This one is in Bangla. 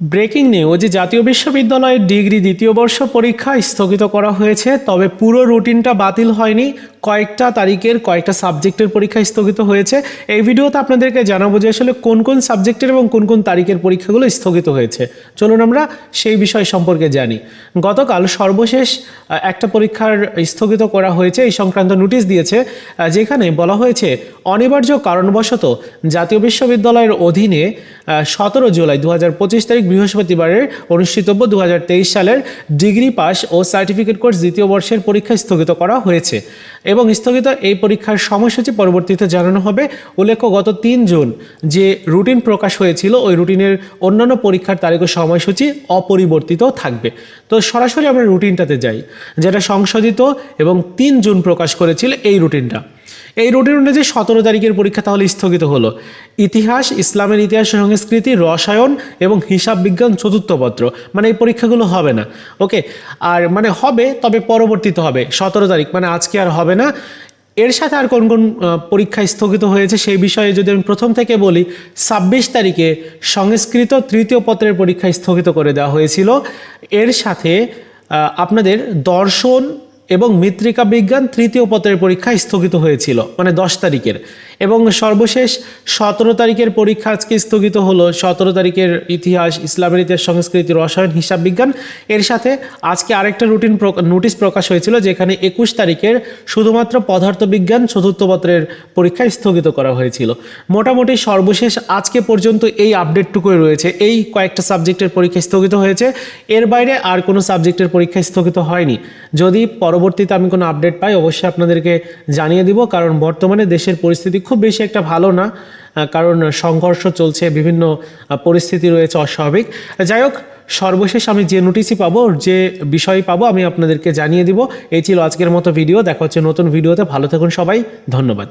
ব্রেকিং নিউজ জাতীয় বিশ্ববিদ্যালয়ের ডিগ্রি দ্বিতীয় বর্ষ পরীক্ষা স্থগিত করা হয়েছে, তবে পুরো রুটিনটা বাতিল হয়নি। কয়েকটা তারিখের, কয়েকটা সাবজেক্টের পরীক্ষা স্থগিত হয়েছে। এই ভিডিওতে আপনাদেরকে জানাব যে আসলে কোন কোন সাবজেক্টের এবং কোন কোন তারিখের পরীক্ষাগুলো স্থগিত হয়েছে। চলুন আমরা সেই বিষয় সম্পর্কে জানি। গতকাল সর্বশেষ একটা পরীক্ষার স্থগিত করা হয়েছে, এই সংক্রান্ত নোটিশ দিয়েছে যেখানে বলা হয়েছে, অনিবার্য কারণবশত জাতীয় বিশ্ববিদ্যালয়ের অধীনে সতেরো জুলাই দু পঁচিশ তারিখ বৃহস্পতিবারের অনুষ্ঠিতব্য দু হাজার তেইশ সালের ডিগ্রি পাস ও সার্টিফিকেট কোর্স দ্বিতীয় বর্ষের পরীক্ষা স্থগিত করা হয়েছে। এবং স্থগিত এই পরীক্ষার সময়সূচি পরবর্তীতে জানানো হবে। উল্লেখ্য, গত তিন জুন যে রুটিন প্রকাশ হয়েছিল, ওই রুটিনের অন্যান্য পরীক্ষার তারিখ ও সময়সূচি অপরিবর্তিত থাকবে। তো সরাসরি আমরা রুটিনটাতে যাই, যেটা সংশোধিত এবং তিন জুন প্রকাশ করেছিল এই রুটিনটা। এই রুটিন অনুযায়ী সতেরো তারিখের পরীক্ষা তাহলে স্থগিত হলো। ইতিহাস, ইসলামের ইতিহাস, সংস্কৃতি, রসায়ন এবং হিসাব বিজ্ঞান চতুর্থ পত্র। মানে এই পরীক্ষাগুলো হবে না। ওকে? আর মানে হবে, তবে পরবর্তীতে হবে। সতেরো তারিখ মানে আজকে আর হবে না। এর সাথে আর কোন কোন পরীক্ষা স্থগিত হয়েছে সেই বিষয়ে যদি আমি প্রথম থেকে বলি, ছাব্বিশ তারিখে সংস্কৃত তৃতীয় পত্রের পরীক্ষা স্থগিত করে দেওয়া হয়েছিল। এর সাথে আপনাদের দর্শন এবং মৃত্তিকা বিজ্ঞান তৃতীয় পত্রের পরীক্ষা স্থগিত হয়েছিল মানে দশ তারিখের। এবং সর্বশেষ সতেরো তারিখের পরীক্ষা আজকে স্থগিত হলো। সতেরো তারিখের ইতিহাস ইসলামের ইতিহাস সংস্কৃতি, রসায়ন, হিসাব বিজ্ঞান। এর সাথে আজকে আরেকটা রুটিন নোটিশ প্রকাশ হয়েছিল যেখানে একুশ তারিখের শুধুমাত্র পদার্থ বিজ্ঞান চতুর্থ পত্রের পরীক্ষা স্থগিত করা হয়েছিল। মোটামুটি সর্বশেষ আজকে পর্যন্ত এই আপডেটটুকুই রয়েছে। এই কয়েকটা সাবজেক্টের পরীক্ষা স্থগিত হয়েছে। এর বাইরে আর কোনো সাবজেক্টের পরীক্ষা স্থগিত হয়নি। যদি পরবর্তীতে আমি কোনো আপডেট পাই, অবশ্যই আপনাদেরকে জানিয়ে দিব, কারণ বর্তমানে দেশের পরিস্থিতি খুব বেশি একটা ভালো না কারণ সংঘর্ষ চলছে, বিভিন্ন পরিস্থিতি রয়েছে অস্বাভাবিক। যাই হোক, সর্বশেষ আমি যে নোটিশই পাবো যে বিষয় পাবো, আমি আপনাদেরকে জানিয়ে দিব। এই ছিল আজকের মতো ভিডিও দেখা হচ্ছে নতুন ভিডিওতে ভালো থাকুন সবাই, ধন্যবাদ।